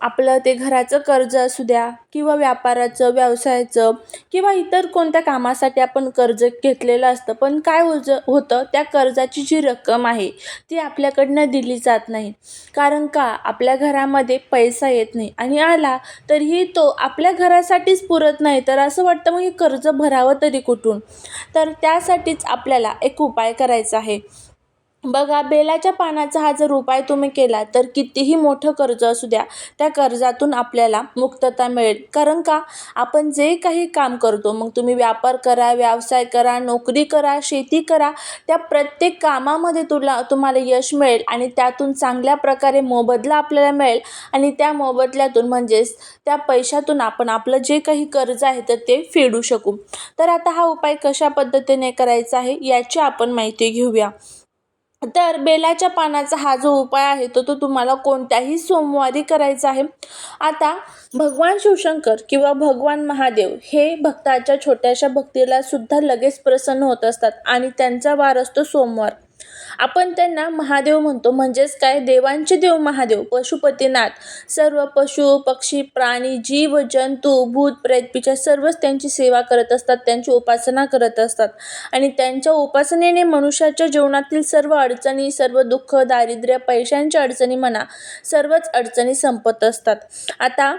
आपलं ते घराचं कर्ज असू द्या किंवा व्यापाराचं व्यवसायाचं किंवा इतर कोणत्या कामासाठी आपण कर्ज घेतलेलं असतं पण काय होज होतं त्या कर्जाची जी रक्कम आहे ती आपल्याकडनं दिली जात नाही. कारण का? आपल्या घरामध्ये पैसा येत नाही आणि आला तरीही तो आपल्या घरासाठीच पुरत नाही तर असं वाटतं मग हे कर्ज भरावं तरी कुठून? तर त्यासाठीच आपल्याला एक उपाय करायचा आहे. बघा बेलाच्या पानाचा हा जर उपाय तुम्ही केला तर कितीही मोठं कर्ज असू द्या त्या कर्जातून आपल्याला मुक्तता मिळेल. कारण का? आपण जे काही काम करतो मग तुम्ही व्यापार करा व्यवसाय करा नोकरी करा शेती करा त्या प्रत्येक कामामध्ये तुला तुम्हाला यश मिळेल आणि त्यातून चांगल्या प्रकारे मोबदला आपल्याला मिळेल. आणि त्या मोबदल्यातून म्हणजेच त्या पैशातून आपण आपलं जे काही कर्ज आहे तर ते फेडू शकू. तर आता हा उपाय कशा पद्धतीने करायचा आहे याची आपण माहिती घेऊया. तर बेलाच्या पानाचा हा जो उपाय आहे तो तो तुम्हाला कोणत्याही सोमवारी करायचा आहे. आता भगवान शिवशंकर किंवा भगवान महादेव हे भक्ताच्या छोट्याशा भक्तीला सुद्धा लगेच प्रसन्न होत असतात आणि त्यांचा वार असतो सोमवार आपण त्यांना महादेव म्हणतो. म्हणजेच काय? देवांचे देव महादेव पशुपतीनाथ. सर्व पशु पक्षी प्राणी जीव जंतू भूत प्रेतपीच्या सर्वच त्यांची सेवा करत असतात. त्यांची उपासना करत असतात. आणि त्यांच्या उपासनेने मनुष्याच्या जीवनातील सर्व अडचणी सर्व दुःख दारिद्र्य पैशांच्या अडचणी म्हणा सर्वच अडचणी संपत असतात. आता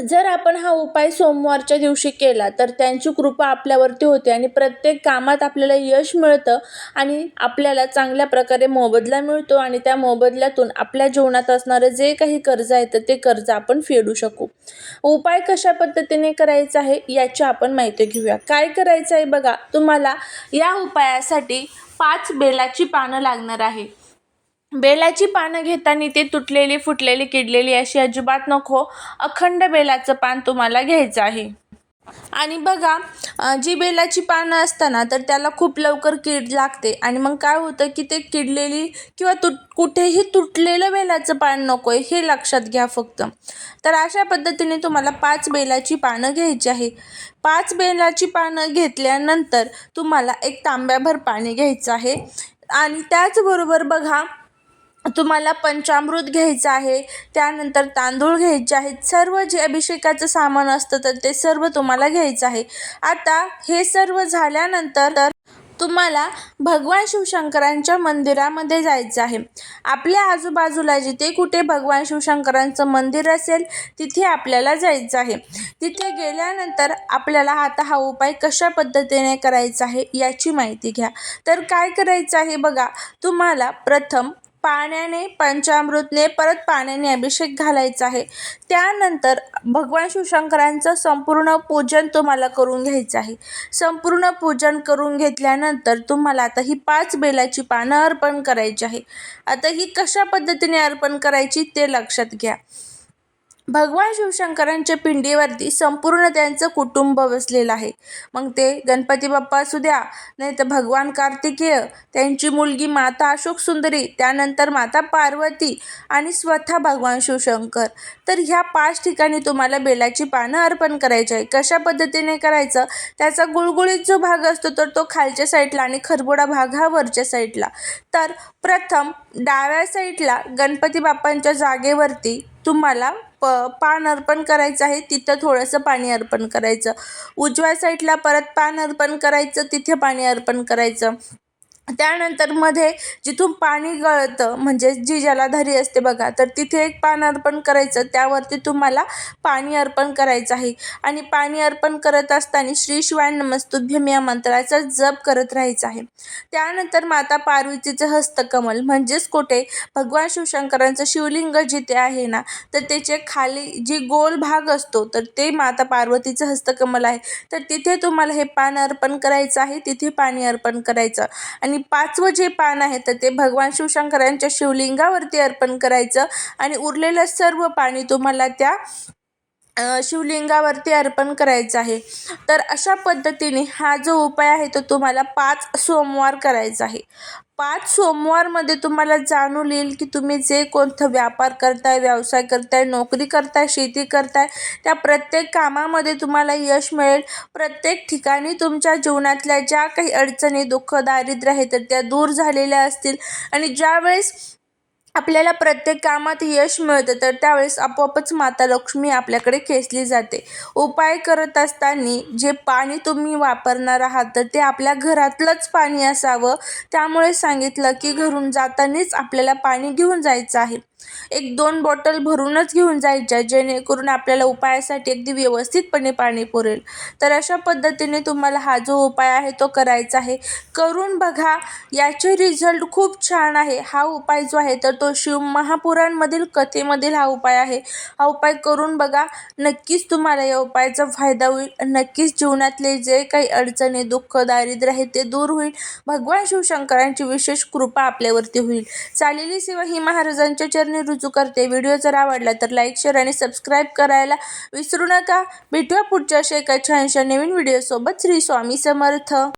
जर आपण हा उपाय सोमवारच्या दिवशी केला तर त्यांची कृपा आपल्यावरती होते आणि प्रत्येक कामात आपल्याला यश मिळतं आणि आपल्याला चांगल्या प्रकारे मोबदला मिळतो आणि त्या मोबदल्यातून आपल्या जीवनात असणारं जे काही कर्ज आहे तर ते कर्ज आपण फेडू शकू. उपाय कशा पद्धतीने करायचा आहे याची आपण माहिती घेऊया. काय करायचं आहे बघा तुम्हाला या उपायासाठी पाच बेलाची पानं लागणार आहे. बेलाची पानं घेताना ते तुटलेली फुटलेली किडलेली अशी अजिबात नको. अखंड बेलाचं पान तुम्हाला घ्यायचं आहे. आणि बघा जी बेलाची पानं असताना तर त्याला खूप लवकर कीड लागते. आणि मग काय होतं की ते किडलेली किंवा तुट कुठेही तुटलेलं बेलाचं पान नको आहे हे लक्षात घ्या फक्त. तर अशा पद्धतीने तुम्हाला पाच बेलाची पानं घ्यायची आहे. पाच बेलाची पानं घेतल्यानंतर तुम्हाला एक तांब्याभर पाणी घ्यायचं आहे. आणि त्याचबरोबर बघा तुम्हाला पंचामृत घ्यायचं आहे त्यानंतर तांदूळ घ्यायचे आहेत सर्व जे अभिषेकाचं सामान असतं तर ते सर्व तुम्हाला घ्यायचं आहे. आता हे सर्व झाल्यानंतर तर तुम्हाला भगवान शिवशंकरांच्या मंदिरामध्ये जायचं आहे. आपल्या आजूबाजूला जिथे कुठे भगवान शिवशंकरांचं मंदिर असेल तिथे आपल्याला जायचं आहे. तिथे गेल्यानंतर आपल्याला आता हा उपाय कशा पद्धतीने करायचा आहे याची माहिती घ्या. तर काय करायचं आहे बघा तुम्हाला प्रथम पाण्याने पंचामृतने परत पाण्याने अभिषेक घालायचा आहे. त्यानंतर भगवान शिवशंकरांचं संपूर्ण पूजन तुम्हाला करून घ्यायचं आहे. संपूर्ण पूजन करून घेतल्यानंतर तुम्हाला आता ही पाच बेलाची पानं अर्पण करायची आहे. आता ही कशा पद्धतीने अर्पण करायची ते लक्षात घ्या. भगवान शिवशंकरांच्या पिंडीवरती संपूर्ण त्यांचं कुटुंब बसलेलं आहे. मग ते गणपती बाप्पा असू द्या नाही तर भगवान कार्तिकेय त्यांची मुलगी माता अशोक सुंदरी त्यानंतर माता पार्वती आणि स्वतः भगवान शिवशंकर. तर ह्या पाच ठिकाणी तुम्हाला बेलाची पानं अर्पण करायची आहे. कशा पद्धतीने करायचं? त्याचा गुळगुळीत जो भाग असतो तर तो खालच्या साईडला आणि खरबुडा भाग हा वरच्या साईडला. तर प्रथम डाव्या साईडला गणपती बाप्पांच्या जागेवरती तुम्हाला प पान अर्पण करायचं आहे तिथं थोडंसं पाणी अर्पण करायचं. उजव्या साईडला परत पान अर्पण करायचं तिथे पाणी अर्पण करायचं. त्यानंतरमध्ये जिथून पाणी गळतं म्हणजे जी जलाधारी असते बघा तर तिथे एक पान अर्पण करायचं त्यावरती तुम्हाला पाणी अर्पण करायचं आहे. आणि पाणी अर्पण करत असताना श्री शिवाय नमस्तुभ्यम या मंत्राचा जप करत राहायचं आहे. त्यानंतर माता पार्वतीचं हस्तकमल म्हणजेच कुठे? भगवान शिवशंकरांचं शिवलिंग जिथे आहे ना तर त्याचे खाली जी गोल भाग असतो तर ते माता पार्वतीचं हस्तकमल आहे. तर तिथे तुम्हाला हे पान अर्पण करायचं आहे तिथे पाणी अर्पण करायचं. आणि पाचवं जे पान आहे तर ते भगवान शिवशंकरांच्या शिवलिंगावरती अर्पण करायचं आणि उरलेलं सर्व पाणी तुम्हाला त्या शिवलिंगावरती अर्पण करायचं आहे. तर अशा पद्धतीने हा जो उपाय आहे तो तुम्हाला पाच सोमवार करायचा आहे. पाच सोमवारमध्ये तुम्हाला जाणून येईल की तुम्ही जे कोणतं व्यापार करताय व्यवसाय करताय नोकरी करताय शेती करताय त्या प्रत्येक कामामध्ये तुम्हाला यश मिळेल. प्रत्येक ठिकाणी तुमच्या जीवनातल्या ज्या काही अडचणी दुःख दारिद्र्य आहे तर त्या दूर झालेल्या असतील. आणि ज्यावेळेस आपल्याला प्रत्येक कामात यश मिळतं तर त्यावेळेस आपोआपच माता लक्ष्मी आपल्याकडे खेचली जाते. उपाय करत असताना जे पाणी तुम्ही वापरणार आहात तर ते आपल्या घरातलंच पाणी असावं. त्यामुळे सांगितलं की घरून जातानाच आपल्याला पाणी घेऊन जायचं आहे. एक दोन बॉटल भरूनच घेऊन जायच्या जेणेकरून आपल्याला उपायासाठी अगदी व्यवस्थितपणे पाणी पुरेल. तर अशा पद्धतीने तुम्हाला हा जो उपाय आहे तो करायचा आहे. करून बघा याचे रिझल्ट खूप छान आहे. हा उपाय जो आहे तर तो शिव महापुराणमधील कथेमधील हा उपाय आहे. हा उपाय करून बघा नक्कीच तुम्हाला या उपायाचा फायदा होईल. नक्कीच जीवनातले जे काही अडचणी दुःख दारिद्र्य आहे ते दूर होईल. भगवान शिवशंकरांची विशेष कृपा आपल्यावरती होईल. चालेली सेवा ही महाराजांच्या चरणी रुजू करते. व्हिडिओ जर आवडला तर लाईक शेअर आणि सबस्क्राईब करायला विसरू नका. भेटूया पुढच्या अशा एका छानशा नवीन व्हिडिओसोबत. श्री स्वामी समर्थ.